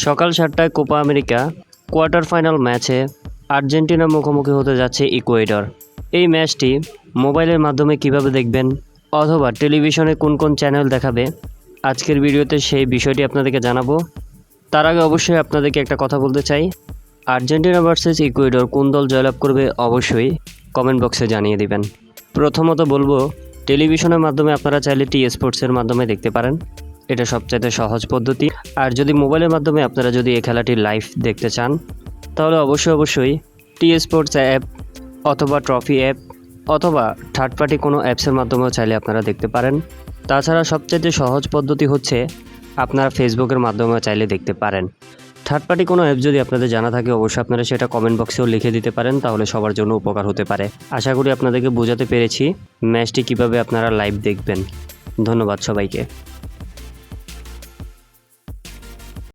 সকাল সাতটায় Copa America, quarter final ম্যাচে আর্জেন্টিনা মুখোমুখি হতে যাচ্ছে ইকুয়েডর। এই ম্যাচটি মোবাইলের মাধ্যমে কীভাবে দেখবেন অথবা টেলিভিশনে কোন কোন চ্যানেল দেখাবে, আজকের ভিডিওতে সেই বিষয়টি আপনাদেরকে জানাব। তার আগে অবশ্যই আপনাদেরকে একটা কথা বলতে চাই, আর্জেন্টিনা ভার্সেস ইকুয়েডর কোন দল জয়লাভ করবে অবশ্যই কমেন্ট বক্সে জানিয়ে দিবেন। প্রথমত বলব, টেলিভিশনের মাধ্যমে আপনারা চাইলে টি স্পোর্টসের মাধ্যমে দেখতে পারেন। এটা সবচাইতে সহজ পদ্ধতি। আর যদি মোবাইলের মাধ্যমে আপনারা যদি এই খেলাটি লাইভ দেখতে চান, তাহলে অবশ্যই অবশ্যই টি স্পোর্টস অ্যাপ অথবা ট্রফি অ্যাপ অথবা থার্ড পার্টি কোনো অ্যাপসের মাধ্যমেও চাইলে আপনারা দেখতে পারেন। তাছাড়া সবচাইতে সহজ পদ্ধতি হচ্ছে আপনারা ফেসবুকের মাধ্যমেও চাইলে দেখতে পারেন। থার্ড পার্টি কোনো অ্যাপ যদি আপনাদের জানা থাকে, অবশ্যই আপনারা সেটা কমেন্ট বক্সেও লিখে দিতে পারেন, তাহলে সবার জন্য উপকার হতে পারে। আশা করি আপনাদেরকে বোঝাতে পেরেছি ম্যাচটি কীভাবে আপনারা লাইভ দেখবেন। ধন্যবাদ সবাইকে।